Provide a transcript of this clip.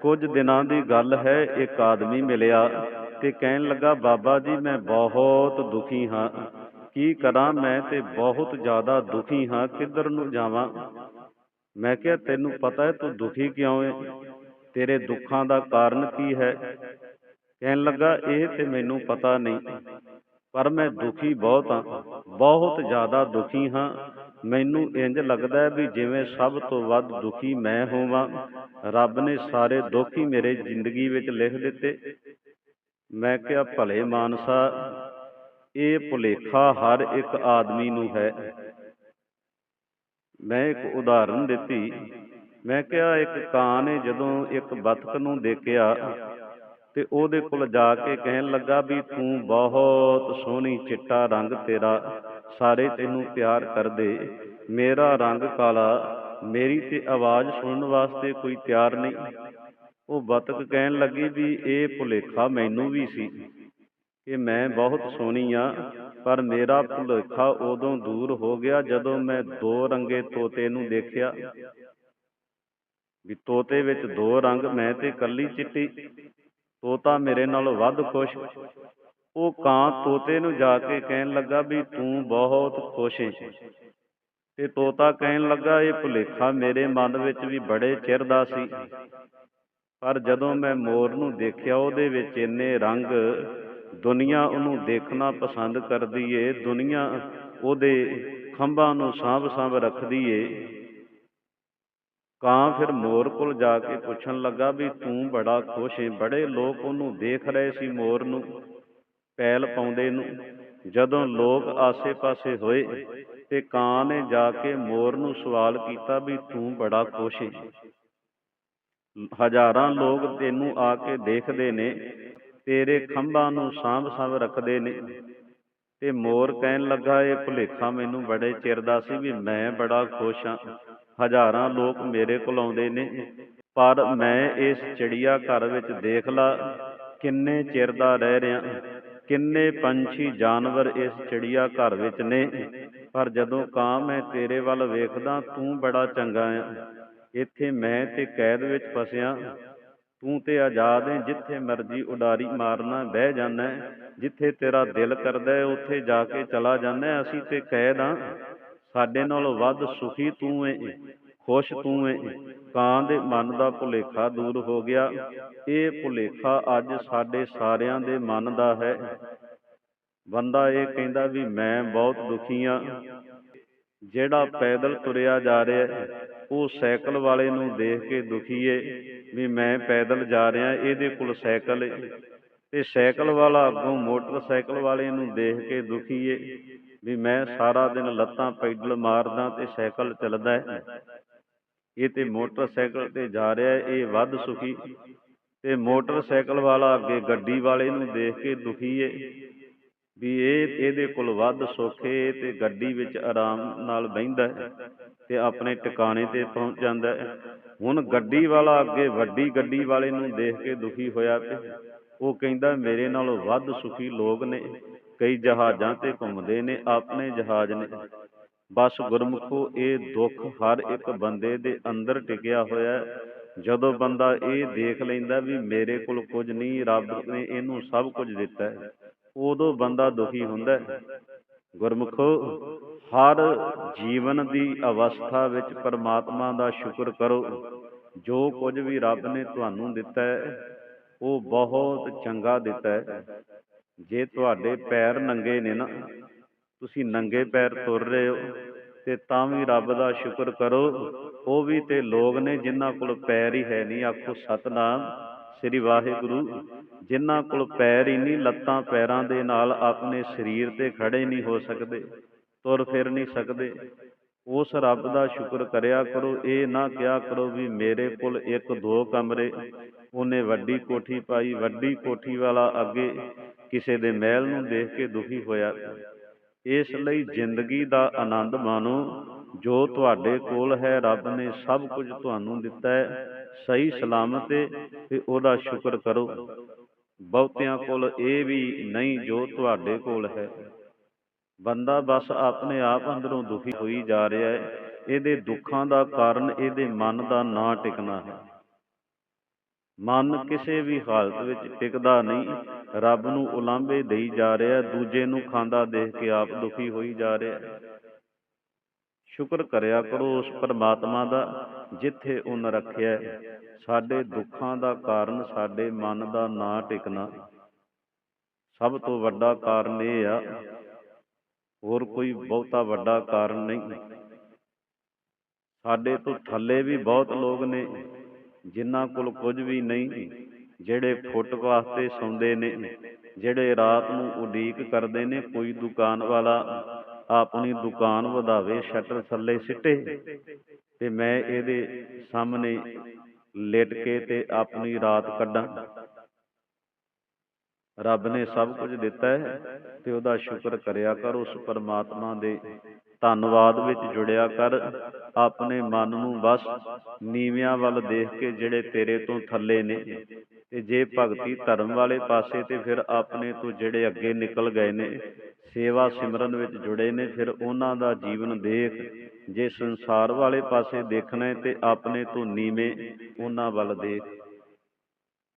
ਕੁਝ ਦਿਨਾਂ ਦੀ ਗੱਲ ਹੈ, ਇੱਕ ਆਦਮੀ ਮਿਲਿਆ ਤੇ ਕਹਿਣ ਲੱਗਾ, ਬਾਬਾ ਜੀ, ਮੈਂ ਬਹੁਤ ਦੁਖੀ ਹਾਂ। ਕੀ ਕਰਾਂ ਮੈਂ ਤੇ ਬਹੁਤ ਜ਼ਿਆਦਾ ਦੁਖੀ ਹਾਂ, ਕਿੱਧਰ ਨੂੰ ਜਾਵਾਂ? ਮੈਂ ਕਿਹਾ, ਤੈਨੂੰ ਪਤਾ ਹੈ ਤੂੰ ਦੁਖੀ ਕਿਉਂ ਹੈ ਤੇਰੇ ਦੁੱਖਾਂ ਦਾ ਕਾਰਨ ਕੀ ਹੈ? ਕਹਿਣ ਲੱਗਾ, ਇਹ ਤੇ ਮੈਨੂੰ ਪਤਾ ਨਹੀਂ, ਪਰ ਮੈਂ ਦੁਖੀ ਬਹੁਤ ਹਾਂ, ਬਹੁਤ ਜ਼ਿਆਦਾ ਦੁਖੀ ਹਾਂ। ਮੈਨੂੰ ਇੰਜ ਲੱਗਦਾ ਹੈ ਵੀ ਜਿਵੇਂ ਸਭ ਤੋਂ ਵੱਧ ਦੁਖੀ ਮੈਂ ਹੋਵਾਂ, ਰੱਬ ਨੇ ਸਾਰੇ ਦੁੱਖ ਹੀ ਮੇਰੇ ਜ਼ਿੰਦਗੀ ਵਿੱਚ ਲਿਖ ਦਿੱਤੇ। ਮੈਂ ਕਿਹਾ, ਭਲੇ ਮਾਨਸਾ, ਇਹ ਭੁਲੇਖਾ ਹਰ ਇੱਕ ਆਦਮੀ ਨੂੰ ਹੈ। ਮੈਂ ਇੱਕ ਉਦਾਹਰਨ ਦਿੱਤੀ। ਮੈਂ ਕਿਹਾ, ਇੱਕ ਕਾਂ ਨੇ ਜਦੋਂ ਇੱਕ ਬਤਕ ਨੂੰ ਦੇਖਿਆ ਤੇ ਉਹਦੇ ਕੋਲ ਜਾ ਕੇ ਕਹਿਣ ਲੱਗਾ ਵੀ ਤੂੰ ਬਹੁਤ ਸੋਹਣੀ ਚਿੱਟਾ ਰੰਗ ਤੇਰਾ ਸਾਰੇ ਤੈਨੂੰ ਪਿਆਰ ਕਰਦੇ। ਮੇਰਾ ਰੰਗ ਕਾਲਾ, ਮੇਰੀ ਤੇ ਆਵਾਜ਼ ਸੁਣਨ ਵਾਸਤੇ ਕੋਈ ਤਿਆਰ ਨਹੀਂ। ਉਹ ਬਤਕ ਕਹਿਣ ਲੱਗੀ ਵੀ ਇਹ ਭੁਲੇਖਾ ਮੈਨੂੰ ਵੀ ਸੀ ਕਿ ਮੈਂ ਬਹੁਤ ਸੋਹਣੀ ਆ, ਪਰ ਮੇਰਾ ਭੁਲੇਖਾ ਉਦੋਂ ਦੂਰ ਹੋ ਗਿਆ ਜਦੋਂ ਮੈਂ ਦੋ ਰੰਗੇ ਤੋਤੇ ਨੂੰ ਦੇਖਿਆ। ਵੀ ਤੋਤੇ ਵਿੱਚ ਦੋ ਰੰਗ ਮੈਂ ਤੇ ਕੱਲੀ ਚਿੱਟੀ, ਤੋਤਾ ਮੇਰੇ ਨਾਲੋਂ ਵੱਧ ਖੁਸ਼। ਉਹ ਕਾਂ ਤੋਤੇ ਨੂੰ ਜਾ ਕੇ ਕਹਿਣ ਲੱਗਾ ਵੀ ਤੂੰ ਬਹੁਤ ਖੁਸ਼ ਹੈ ਤੇ ਤੋਤਾ ਕਹਿਣ ਲੱਗਾ, ਇਹ ਭੁਲੇਖਾ ਮੇਰੇ ਮਨ ਵਿੱਚ ਵੀ ਬੜੇ ਚਿਰ ਦਾ ਸੀ। ਪਰ ਜਦੋਂ ਮੈਂ ਮੋਰ ਨੂੰ ਦੇਖਿਆ, ਉਹਦੇ ਵਿੱਚ ਇੰਨੇ ਰੰਗ, ਦੁਨੀਆ ਉਹਨੂੰ ਦੇਖਣਾ ਪਸੰਦ ਕਰਦੀ ਏ, ਦੁਨੀਆ ਉਹਦੇ ਖੰਭਾਂ ਨੂੰ ਸਾਂਭ ਸਾਂਭ ਰੱਖਦੀ ਏ। ਕਾਂ ਫਿਰ ਮੋਰ ਕੋਲ ਜਾ ਕੇ ਪੁੱਛਣ ਲੱਗਾ ਵੀ ਤੂੰ ਬੜਾ ਖੁਸ਼ ਏ। ਬੜੇ ਲੋਕ ਉਹਨੂੰ ਦੇਖ ਰਹੇ ਸੀ ਮੋਰ ਨੂੰ। ਪੈਲ ਪਾਉਂਦੇ ਨੂੰ। ਜਦੋਂ ਲੋਕ ਆਸੇ-ਪਾਸੇ ਹੋਏ ਤੇ ਕਾਂ ਨੇ ਜਾ ਕੇ ਮੋਰ ਨੂੰ ਸਵਾਲ ਕੀਤਾ ਵੀ ਤੂੰ ਬੜਾ ਖੁਸ਼ ਏ। ਹਜ਼ਾਰਾਂ ਲੋਕ ਤੈਨੂੰ ਆ ਕੇ ਦੇਖਦੇ ਨੇ, ਤੇਰੇ ਖੰਭਾਂ ਨੂੰ ਸਾਂਭ ਸਾਂਭ ਰੱਖਦੇ ਨੇ। ਤੇ ਮੋਰ ਕਹਿਣ ਲੱਗਾ, ਇਹ ਭੁਲੇਖਾ ਮੈਨੂੰ ਬੜੇ ਚਿਰ ਦਾ ਸੀ ਵੀ ਮੈਂ ਬੜਾ ਖੁਸ਼ ਹਾਂ ਹਜ਼ਾਰਾਂ ਲੋਕ ਮੇਰੇ ਕੋਲ ਆਉਂਦੇ ਨੇ, ਪਰ ਮੈਂ ਇਸ ਚਿੜੀਆ ਘਰ ਵਿੱਚ ਦੇਖ ਲਾ, ਕਿੰਨੇ ਚਿਰ ਦਾ ਰਹਿ ਰਿਹਾ। ਕਿੰਨੇ ਪੰਛੀ ਜਾਨਵਰ ਇਸ ਚਿੜੀਆ ਘਰ ਵਿੱਚ ਨੇ? ਪਰ ਜਦੋਂ ਕਾਂ ਮੈਂ ਤੇਰੇ ਵੱਲ ਵੇਖਦਾ, ਤੂੰ ਬੜਾ ਚੰਗਾ ਆ। ਇੱਥੇ ਮੈਂ ਤੇ ਕੈਦ ਵਿੱਚ ਫਸਿਆ। ਤੂੰ ਤੇ ਆਜ਼ਾਦ ਹੈ, ਜਿੱਥੇ ਮਰਜ਼ੀ ਉਡਾਰੀ ਮਾਰਨਾ ਬਹਿ ਜਾਣਾ ਜਿੱਥੇ ਤੇਰਾ ਦਿਲ ਕਰਦਾ ਹੈ, ਉੱਥੇ ਜਾ ਕੇ ਚਲਾ ਜਾਣਾ ਅਸੀਂ ਤੇ ਕੈਦ ਹਾਂ ਸਾਡੇ ਨਾਲੋਂ ਵੱਧ ਸੁਖੀ ਤੂੰ ਹੈ। ਖੁਸ਼ ਤੂੰ ਏ। ਕਾਂ ਦੇ ਮਨ ਦਾ ਭੁਲੇਖਾ ਦੂਰ ਹੋ ਗਿਆ। ਇਹ ਭੁਲੇਖਾ ਅੱਜ ਸਾਡੇ ਸਾਰਿਆਂ ਦੇ ਮਨ ਦਾ ਹੈ। ਬੰਦਾ ਇਹ ਕਹਿੰਦਾ ਵੀ ਮੈਂ ਬਹੁਤ ਦੁਖੀ ਆ। ਜਿਹੜਾ ਪੈਦਲ ਤੁਰਿਆ ਜਾ ਰਿਹਾ, ਉਹ ਸਾਈਕਲ ਵਾਲੇ ਨੂੰ ਦੇਖ ਕੇ ਦੁਖੀ ਏ ਵੀ ਮੈਂ ਪੈਦਲ ਜਾ ਰਿਹਾ, ਇਹਦੇ ਕੋਲ ਸਾਈਕਲ ਏ। ਤੇ ਸਾਈਕਲ ਵਾਲਾ ਅੱਗੋਂ ਮੋਟਰਸਾਈਕਲ ਵਾਲੇ ਨੂੰ ਦੇਖ ਕੇ ਦੁਖੀ ਏ ਵੀ ਮੈਂ ਸਾਰਾ ਦਿਨ ਲੱਤਾਂ ਪੈਡਲ ਮਾਰਦਾ ਤੇ ਸਾਈਕਲ ਚੱਲਦਾ ਹੈ ਇਹ ਤੇ ਮੋਟਰਸਾਈਕਲ ਤੇ ਜਾ ਰਿਹਾ, ਇਹ ਵੱਧ ਸੁਖੀ। ਤੇ ਮੋਟਰਸਾਈਕਲ ਵਾਲਾ ਅੱਗੇ ਗੱਡੀ ਵਾਲੇ ਨੂੰ ਦੇਖ ਕੇ ਦੁਖੀ ਏ, ਵੀ ਇਹ ਇਹਦੇ ਕੋਲ ਵੱਧ ਸੋਖੇ ਤੇ ਗੱਡੀ ਵਿੱਚ ਆਰਾਮ ਨਾਲ ਬਹਿੰਦਾ ਤੇ ਆਪਣੇ ਟਿਕਾਣੇ ਤੇ ਪਹੁੰਚ ਜਾਂਦਾ ਹੈ ਹੁਣ ਗੱਡੀ ਵਾਲਾ ਅੱਗੇ ਵੱਡੀ ਗੱਡੀ ਵਾਲੇ ਨੂੰ ਦੇਖ ਕੇ ਦੁਖੀ ਹੋਇਆ ਤੇ ਉਹ ਕਹਿੰਦਾ, ਮੇਰੇ ਨਾਲੋਂ ਵੱਧ ਸੁਖੀ ਲੋਕ ਨੇ, ਕਈ ਜਹਾਜ਼ਾਂ ਤੇ ਘੁੰਮਦੇ ਨੇ, ਆਪਣੇ ਜਹਾਜ਼ ਨੇ। ਬਸ ਗੁਰਮੁਖੋ, ਇਹ ਦੁੱਖ ਹਰ ਇੱਕ ਬੰਦੇ ਦੇ ਅੰਦਰ ਟਿਕਿਆ ਹੋਇਆ ਹੈ। ਜਦੋਂ ਬੰਦਾ ਇਹ ਦੇਖ ਲੈਂਦਾ ਵੀ ਮੇਰੇ ਕੋਲ ਕੁਝ ਨਹੀਂ, ਰੱਬ ਨੇ ਇਹਨੂੰ ਸਭ ਕੁਝ ਦਿੱਤਾ ਹੈ, ਉਦੋਂ ਬੰਦਾ ਦੁਖੀ ਹੁੰਦਾ ਹੈ। ਗੁਰਮੁਖੋ, ਹਰ ਜੀਵਨ ਦੀ ਅਵਸਥਾ ਵਿੱਚ ਪਰਮਾਤਮਾ ਦਾ ਸ਼ੁਕਰ ਕਰੋ। ਜੋ ਕੁਝ ਵੀ ਰੱਬ ਨੇ ਤੁਹਾਨੂੰ ਦਿੱਤਾ ਹੈ, ਉਹ ਬਹੁਤ ਚੰਗਾ ਦਿੱਤਾ ਹੈ। ਜੇ ਤੁਹਾਡੇ ਪੈਰ ਨੰਗੇ ਨੇ ਨਾ ਤੁਸੀਂ ਨੰਗੇ ਪੈਰ ਤੁਰ ਰਹੇ ਹੋ ਤੇ ਤਾਂ ਵੀ ਰੱਬ ਦਾ ਸ਼ੁਕਰ ਕਰੋ। ਉਹ ਵੀ ਤੇ ਲੋਕ ਨੇ ਜਿਨ੍ਹਾਂ ਕੋਲ ਪੈਰ ਹੀ ਹੈ ਨਹੀਂ। ਆਖੋ, ਸਤਨਾਮ ਸ੍ਰੀ ਵਾਹਿਗੁਰੂ। ਜਿਨ੍ਹਾਂ ਕੋਲ ਪੈਰ ਹੀ ਨਹੀਂ, ਲੱਤਾਂ ਪੈਰਾਂ ਦੇ ਨਾਲ ਆਪਣੇ ਸਰੀਰ ਤੇ ਖੜੇ ਨਹੀਂ ਹੋ ਸਕਦੇ, ਤੁਰ ਫਿਰ ਨਹੀਂ ਸਕਦੇ। ਉਸ ਰੱਬ ਦਾ ਸ਼ੁਕਰ ਕਰਿਆ ਕਰੋ। ਇਹ ਨਾ ਕਿਹਾ ਕਰੋ ਵੀ ਮੇਰੇ ਕੋਲ ਇੱਕ ਦੋ ਕਮਰੇ, ਉਹਨੇ ਵੱਡੀ ਕੋਠੀ ਪਾਈ। ਵੱਡੀ ਕੋਠੀ ਵਾਲਾ ਅੱਗੇ ਕਿਸੇ ਦੇ ਮਹਿਲ ਨੂੰ ਦੇਖ ਕੇ ਦੁਖੀ ਹੋਇਆ। ਇਸ ਲਈ ਜ਼ਿੰਦਗੀ ਦਾ ਆਨੰਦ ਮਾਣੋ, ਜੋ ਤੁਹਾਡੇ ਕੋਲ ਹੈ, ਰੱਬ ਨੇ ਸਭ ਕੁਝ ਤੁਹਾਨੂੰ ਦਿੱਤਾ ਹੈ, ਸਹੀ ਸਲਾਮਤ ਹੈ, ਤੇ ਉਹਦਾ ਸ਼ੁਕਰ ਕਰੋ। ਬਹੁਤਿਆਂ ਕੋਲ ਇਹ ਵੀ ਨਹੀਂ ਜੋ ਤੁਹਾਡੇ ਕੋਲ ਹੈ। ਬੰਦਾ ਬਸ ਆਪਣੇ ਆਪ ਅੰਦਰੋਂ ਦੁਖੀ ਹੋਈ ਜਾ ਰਿਹਾ ਹੈ। ਇਹਦੇ ਦੁੱਖਾਂ ਦਾ ਕਾਰਨ ਇਹਦੇ ਮਨ ਦਾ ਨਾ ਟਿਕਣਾ ਹੈ। ਮਨ ਕਿਸੇ ਵੀ ਹਾਲਤ ਵਿੱਚ ਟਿਕਦਾ ਨਹੀਂ। ਰੱਬ ਨੂੰ ਉਲਾਂਭੇ ਦੇਈ ਜਾ ਰਿਹਾ, ਦੂਜੇ ਨੂੰ ਖਾਂਦਾ ਦੇਖ ਕੇ ਆਪ ਦੁਖੀ ਹੋਈ ਜਾ ਰਿਹਾ। ਸ਼ੁਕਰ ਕਰਿਆ ਕਰੋ ਉਸ ਪਰਮਾਤਮਾ ਦਾ, ਜਿੱਥੇ ਉਹਨ ਰੱਖਿਆ। ਸਾਡੇ ਦੁੱਖਾਂ ਦਾ ਕਾਰਨ ਸਾਡੇ ਮਨ ਦਾ ਨਾ ਟਿਕਣਾ। ਸਭ ਤੋਂ ਵੱਡਾ ਕਾਰਨ ਇਹ ਆ, ਹੋਰ ਕੋਈ ਬਹੁਤਾ ਵੱਡਾ ਕਾਰਨ ਨਹੀਂ। ਸਾਡੇ ਤੋਂ ਥੱਲੇ ਵੀ ਬਹੁਤ ਲੋਕ ਨੇ, ਜਿਨ੍ਹਾਂ ਕੋਲ ਕੁਝ ਵੀ ਨਹੀਂ। ਜਿਹੜੇ ਫੁੱਟ ਵਾਸਤੇ ਸੌਂਦੇ ਨੇ, ਜਿਹੜੇ ਰਾਤ ਨੂੰ ਉਡੀਕ ਕਰਦੇ ਨੇ, ਕੋਈ ਦੁਕਾਨ ਵਾਲਾ ਆਪਣੀ ਦੁਕਾਨ ਵਧਾਵੇ, ਸ਼ਟਰ ਥੱਲੇ ਸਿੱਟੇ ਤੇ ਮੈਂ ਇਹਦੇ ਸਾਹਮਣੇ ਲੇਟ ਕੇ ਤੇ ਆਪਣੀ ਰਾਤ ਕੱਢਾਂ। ਰੱਬ ਨੇ ਸਭ ਕੁਝ ਦਿੱਤਾ ਹੈ ਤੇ ਉਹਦਾ ਸ਼ੁਕਰ ਕਰਿਆ ਕਰ, ਉਸ ਪਰਮਾਤਮਾ ਦੇ ਧੰਨਵਾਦ ਵਿੱਚ ਜੁੜਿਆ ਕਰ, ਆਪਣੇ ਮਨ ਨੂੰ ਬਸ ਨੀਵਿਆਂ ਵੱਲ ਦੇਖ ਕੇ ਜਿਹੜੇ ਤੇਰੇ ਤੋਂ ਥੱਲੇ ਨੇ ਤੇ ਜੇ ਭਗਤੀ ਧਰਮ ਵਾਲੇ ਪਾਸੇ ਤੇ ਫਿਰ ਆਪਣੇ ਤੋਂ ਜਿਹੜੇ ਅੱਗੇ ਨਿਕਲ ਗਏ ਨੇ, ਸੇਵਾ ਸਿਮਰਨ ਵਿੱਚ ਜੁੜੇ ਨੇ, ਫਿਰ ਉਹਨਾਂ ਦਾ ਜੀਵਨ ਦੇਖ, ਜੇ ਸੰਸਾਰ ਵਾਲੇ ਪਾਸੇ ਦੇਖਣਾ ਹੈ ਤੇ ਆਪਣੇ ਤੋਂ ਨੀਵੇਂ ਉਹਨਾਂ ਵੱਲ ਦੇਖ।